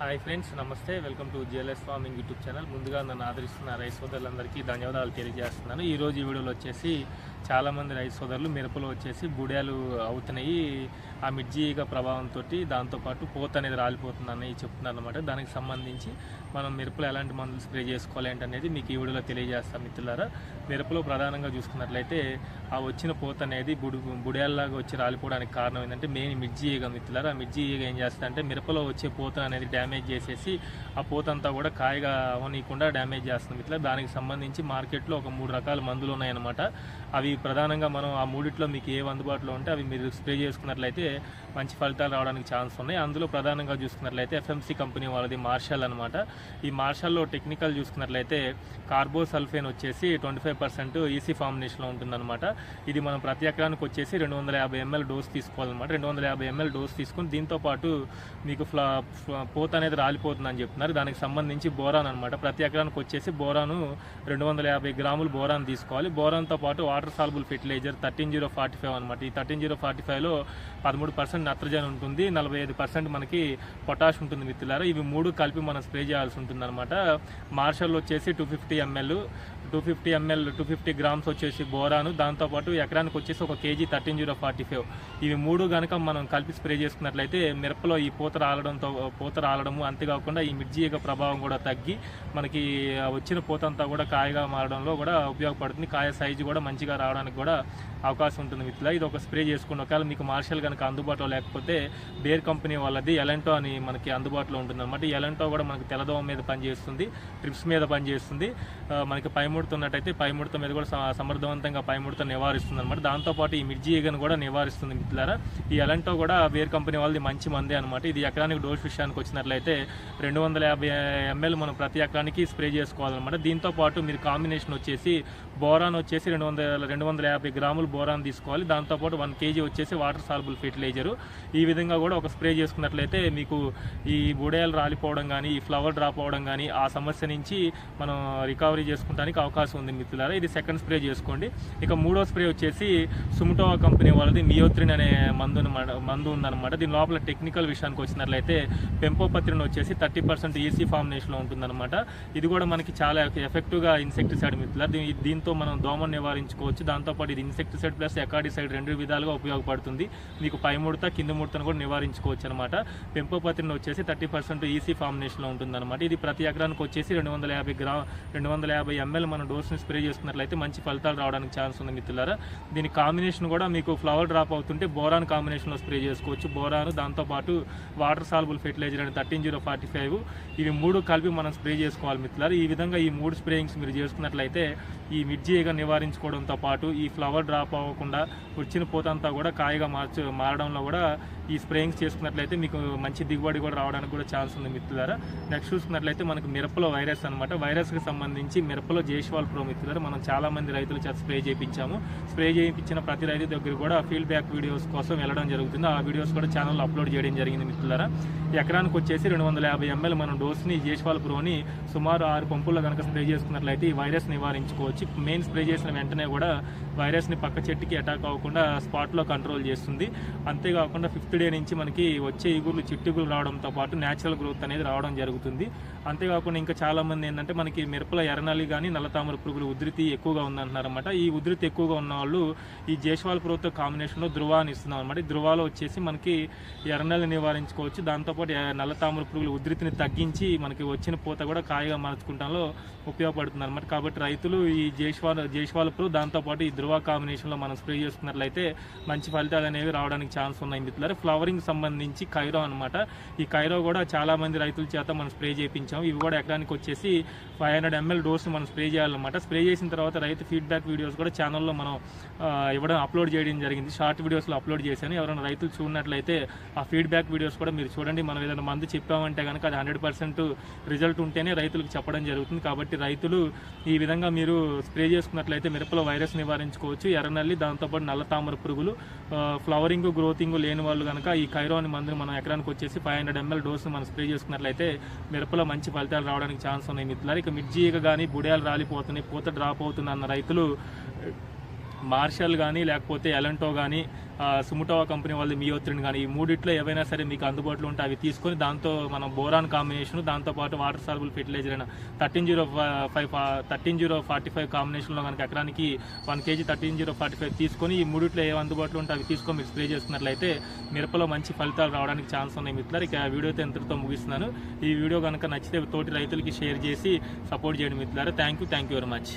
Hi friends నమస్తే. Welcome to GLS farming YouTube channel ముందుగా నన్ను ఆదరిస్తున్న రైస్ సోదరులందరికీ ధన్యవాదాలు తెలియజేస్తున్నాను. ఈ రోజు ఈ వీడియోలో వచ్చేసి చాలామంది రైతు సోదరులు మిరపలు వచ్చేసి బుడియాలు అవుతున్నాయి. ఆ మిర్జీగ ప్రభావంతో దాంతోపాటు పోత అనేది రాలిపోతుందని చెప్తున్నారు అనమాట దానికి సంబంధించి మనం మిరపలు ఎలాంటి మందులు స్ప్రే చేసుకోవాలి అనేది మీకు ఈ వీడియోలో తెలియజేస్తాం మిత్రులారా. మిరపలో ప్రధానంగా చూసుకున్నట్లయితే ఆ వచ్చిన పోత అనేది బుడి బుడియాల్లాగా వచ్చి రాలిపోవడానికి కారణం ఏంటంటే మెయిన్ మిర్జీ ఈగ మిత్రులారా. ఆ మిర్జీ ఈగ ఏం చేస్తుందంటే మిరపలో వచ్చే పూత అనేది డ్యామేజ్ చేసేసి ఆ పూత అంతా కూడా కాయగా అవనీయకుండా డ్యామేజ్ చేస్తుంది మిత్రులారా. దానికి సంబంధించి మార్కెట్లో ఒక మూడు రకాల మందులు ఉన్నాయన్నమాట. అవి ప్రధానంగా మనం ఆ మూడిట్లో మీకు ఏవి అందుబాటులో ఉంటే అవి మీరు స్ప్రే చేసుకున్నట్లయితే మంచి ఫలితాలు రావడానికి ఛాన్స్ ఉన్నాయి. అందులో ప్రధానంగా చూసుకున్నట్లయితే ఎఫ్ఎంసీ కంపెనీ వాళ్ళది మార్షల్ అనమాట ఈ మార్షల్లో టెక్నికల్ చూసుకున్నట్లయితే కార్బోసల్ఫేన్ వచ్చేసి ట్వంటీ ఫైవ్ పర్సెంట్ ఈసీ ఫార్మినేషన్లో ఉంటుందన్నమాట. ఇది మనం ప్రతి ఎకరానికి వచ్చేసి రెండు వందల యాభై ఎంఎల్ డోస్ తీసుకోవాలన్నమాట. రెండు వందల యాభై ఎంఎల్ డోస్ తీసుకుని దీంతో పాటు మీకు ఫ్లా- పోత అనేది రాలిపోతుందని చెప్తున్నారు. దానికి సంబంధించి బోరాన్ అనమాట ప్రతి ఎకరానికి వచ్చేసి బోరాను రెండు వందల యాభై గ్రాములు బోరాన్ తీసుకోవాలి. బోరాన్తో పాటు water soluble fertiliser thirteen zero forty five అనమాట ఈ థర్టీన్ జీరో ఫార్టీ ఫైవ్లో పదమూడు పర్సెంట్ నత్రజని ఉంటుంది నలభై ఐదు పర్సెంట్ మనకి పొటాష్ ఉంటుంది మిత్రులారా. ఇవి మూడు కలిపి మనం స్ప్రే చేయాల్సి ఉంటుంది అనమాట మార్షల్ వచ్చేసి two fifty ML two fifty ML two fifty grams వచ్చేసి బోరాను. దాంతోపాటు ఎకరానికి వచ్చేసి ఒక KG thirteen zero forty five ఇవి మూడు కనుక మనం కలిపి స్ప్రే చేసుకున్నట్లయితే మిరపలో ఈ పూత రాలడంతో పూత రాలడము అంతేకాకుండా ఈ మిర్జీ యొక్క ప్రభావం కూడా తగ్గి మనకి వచ్చిన పూతంతా కూడా కాయగా మారడంలో కూడా ఉపయోగపడుతుంది. కాయ సైజు కూడా మంచిగా రావడానికి కూడా అవకాశం ఉంటుంది మిత్రుల. ఇది ఒక స్ప్రే చేసుకుని ఒకవేళ మీకు మార్షల్ కనుక అందుబాటులో లేకపోతే బేర్ కంపెనీ వాళ్ళది ఎలంటో అని మనకి అందుబాటులో ఉంటుంది అనమాట ఎలంటో కూడా మనకి తెలదోమ మీద పనిచేస్తుంది ట్రిప్స్ మీద పనిచేస్తుంది. మనకి పైముడుతున్నట్టయితే పైముడత మీద కూడా సమర్థవంతంగా పైముడత నివారిస్తుంది అనమాట దాంతోపాటు ఈ మిర్జీ ఈగను కూడా నివారిస్తుంది మిత్రులారా. ఈ ఎలంటో కూడా బేర్ కంపెనీ వాళ్ళది మంచి మందే అనమాట ఇది ఎకరానికి డోస్ విషయానికి వచ్చినట్లయితే రెండు వందల యాభై ఎంఎల్ మనం ప్రతి ఎకరానికి స్ప్రే చేసుకోవాలన్నమాట. దీంతో పాటు మీరు కాంబినేషన్ వచ్చేసి బోరాన్ వచ్చేసి రెండు వందల రెండు వందల యాభై గ్రాములు బోరాన్ తీసుకోవాలి. దాంతోపాటు one K G water soluble fertiliser. ఈ విధంగా కూడా ఒక స్ప్రే చేసుకున్నట్లయితే మీకు ఈ బుడేలు రాలిపోవడం కానీ ఈ ఫ్లవర్ డ్రాప్ అవడం కానీ ఆ సమస్య నుంచి మనం రికవరీ చేసుకోవడానికి అవకాశం ఉంది మిత్రులారా. ఇది సెకండ్ స్ప్రే చేసుకోండి. ఇక మూడో స్ప్రే వచ్చేసి సుముటోవా కంపెనీ వాళ్ళది మియోత్రిన్ అనే మందు అనమాట- మందు ఉందన్నమాట. దీని లోపల టెక్నికల్ విషయానికి వచ్చినట్లయితే పెంపోపత్రిని వచ్చేసి థర్టీ పర్సెంట్ ఈసీ ఫార్మినేషన్లో ఉంటుందన్నమాట. ఇది కూడా మనకి చాలా ఎఫెక్టివ్గా ఇన్సెక్టిసైడ్ మిత్రులారా. దీంతో మనం దోమను నివారించుకోవచ్చు. దాంతోపాటు ఇది ఇన్సెక్టిసైడ్ ప్లస్ ఎకాడిసైడ్ రెండు విధాలుగా ఉపయోగపడుతుంది. మీకు పై ముడత కింద ముడతను కూడా నివారించుకోవచ్చు అనమాట పెంపపత్రిని వచ్చేసి థర్టీ పర్సెంట్ ఈసీ ఫార్మినేషన్లో ఉంటుందన్నమాట. ఇది ప్రతి ఎకరానికి వచ్చేసి రెండు వందల యాభై గ్రా రెండు వందల యాభై ఎంఎల్ మన డోస్ని స్ప్రే చేసుకున్నట్లయితే మంచి ఫలితాలు రావడానికి ఛాన్స్ ఉంది మిత్రులారా. దీని కాంబినేషన్ కూడా మీకు ఫ్లవర్ డ్రాప్ అవుతుంటే బోరాన్ కాంబినేషన్లో స్ప్రే చేసుకోవచ్చు. బోరాను దాంతోపాటు వాటర్ సాల్బుల్ ఫెర్టిలైజర్ అని థర్టీన్ జీరో ఫార్టీ ఫైవ్. ఇవి మూడు కలిపి మనం స్ప్రే చేసుకోవాలి మిత్రులారా. ఈ విధంగా ఈ మూడు స్ప్రేయింగ్స్ మీరు చేసుకున్నట్లయితే ఈ మిర్జీగా నివారించుకోవడంతో పాటు ఈ ఫ్లవర్ డ్రాప్ అవ్వకుండా వచ్చిన పూతంతా కూడా కాయగా మార్చు మారడంలో కూడా ఈ స్ప్రేయింగ్స్ చేసుకున్నట్లయితే మీకు మంచి దిగుబడి కూడా రావడానికి కూడా ఛాన్స్ ఉంది మిత్రులారా. నెక్స్ట్ చూసుకున్నట్లయితే మనకు మిరపలో వైరస్ అనమాట వైరస్కి సంబంధించి మిరపలో జేష్వాల్ ప్రో మిత్రులారా మనం చాలామంది రైతులు రైతుల చేత స్ప్రే చేయించాము. స్ప్రే చేయించిన ప్రతి రైతు దగ్గర కూడా ఫీడ్ బ్యాక్ వీడియోస్ కోసం వెళ్ళడం జరుగుతుంది. ఆ వీడియోస్ కూడా ఛానల్లో అప్లోడ్ చేయడం జరిగింది మిత్రులారా. ఎకరానికి వచ్చేసి రెండు వందల యాభై ఎంఎల్ మనం డోస్ని జేష్వాల్ ప్రోని సుమారు ఆరు పంపుల్లో కనుక స్ప్రే చేసుకున్నట్లయితే ఈ వైరస్ నివారించుకోవచ్చు. మెయిన్ స్ప్రే చేసిన వెంటనే కూడా వైరస్ని పక్క చెట్టుకి అటాక్ అవ్వకుండా స్పాట్లో కంట్రోల్ చేస్తుంది. అంతేకాకుండా ఫిఫ్త్ డే నుంచి మనకి వచ్చే ఇగుర్లు చిట్టుగులు రావడంతో పాటు న్యాచురల్ గ్రోత్ అనేది రావడం జరుగుతుంది. అంతేకాకుండా ఇంకా చాలామంది ఏంటంటే మనకి మిరపల ఎర్రనల్లి కానీ నల్లతామర పురుగులు ఉధృతి ఎక్కువగా ఉందంటున్నారన్నమాట. ఈ ఉధృతి ఎక్కువగా ఉన్న వాళ్ళు ఈ జేష్వాల్ పురుగుతో కాంబినేషన్లో ధృవాన్ని ఇస్తున్నాం అనమాట ధృవాలో వచ్చేసి మనకి ఎర్రనల్ని నివారించుకోవచ్చు. దాంతోపాటు నల్లతామర పురుగుల ఉధృతిని తగ్గించి మనకి వచ్చిన పూత కూడా కాయగా మార్చుకుంటాలో ఉపయోగపడుతుంది అనమాట కాబట్టి రైతులు ఈ జేష్వాల్ జేష్వాల్ పురుగు దాంతోపాటు ఈ ధృవ కాంబినేషన్లో మనం స్ప్రే చేసుకున్నట్లయితే మంచి ఫలితాలు అనేవి రావడానికి ఛాన్స్ ఉన్నాయి మిత్రులారా. ఫ్లవరింగ్ సంబంధించి కైరో అనమాట ఈ కైరో కూడా చాలామంది రైతుల చేత మనం స్ప్రే చేయించాం ఇవి కూడా ఎకరానికి వచ్చేసి ఫైవ్ హండ్రెడ్ ఎంఎల్ డోస్ మనం స్ప్రే చేయాలన్నమాట. స్ప్రే చేసిన తర్వాత రైతు ఫీడ్బ్యాక్ వీడియోస్ కూడా ఛానల్లో మనం ఇవ్వడం అప్లోడ్ చేయడం జరిగింది. షార్ట్ వీడియోస్లో అప్లోడ్ చేశాను. ఎవరైనా రైతులు చూడనట్లయితే ఆ ఫీడ్బ్యాక్ వీడియోస్ కూడా మీరు చూడండి. మనం ఏదైనా మందు చెప్పామంటే కనుక అది హండ్రెడ్ పర్సెంట్ రిజల్ట్ ఉంటేనే రైతులకు చెప్పడం జరుగుతుంది. కాబట్టి రైతులు ఈ విధంగా మీరు స్ప్రే చేసుకున్నట్లయితే మిరపలో వైరస్ నివారించుకోవచ్చు. ఎర్రనల్లి దాంతోపాటు నల్ల తామర పురుగులు ఫ్లవరింగ్ గ్రోతింగ్ లేని వాళ్ళు కనుక ఈ కైరోని మందుని మనం ఎకరానికి వచ్చేసి ఫైవ్ హండ్రెడ్ ఎంఎల్ డోస్ మనం స్ప్రే చేసుకున్నట్లయితే మిరపలో మంచి ఫలితాలు రావడానికి ఛాన్స్ ఉన్నాయి మిత్రులారు. ఇక మిర్జీగా కానీ బుడేలు రాలిపోతున్నాయి పూత డ్రాప్ అవుతుంది అన్న రైతులు మార్షల్ కానీ లేకపోతే ఎలంటో కానీ సుముటోవా కంపెనీ వాళ్ళది మియోత్రిన్ కానీ ఈ మూడిట్లో ఏవైనా సరే మీకు అందుబాటులో ఉంటే అవి తీసుకొని దాంతో మనం బోరాన్ కాంబినేషన్ దాంతోపాటు వాటర్ సాల్బుల్ ఫెర్టిలైజర్ అయిన thirteen zero five thirteen zero forty five కాంబినేషన్లో కనుక ఎకరానికి one kg thirteen zero forty five తీసుకొని ఈ మూడిట్లో ఏ అందుబాటులో ఉంటే అవి తీసుకొని మీరు స్ప్రే చేసుకున్నట్లయితే మిరపలో మంచి ఫలితాలు రావడానికి ఛాన్స్ ఉన్నాయి మిత్రులు ఇక వీడియో అయితే ముగిస్తున్నాను. ఈ వీడియో కనుక నచ్చితే తోటి రైతులకి షేర్ చేసి సపోర్ట్ చేయండి మిత్రులారా. Thank you thank you very much.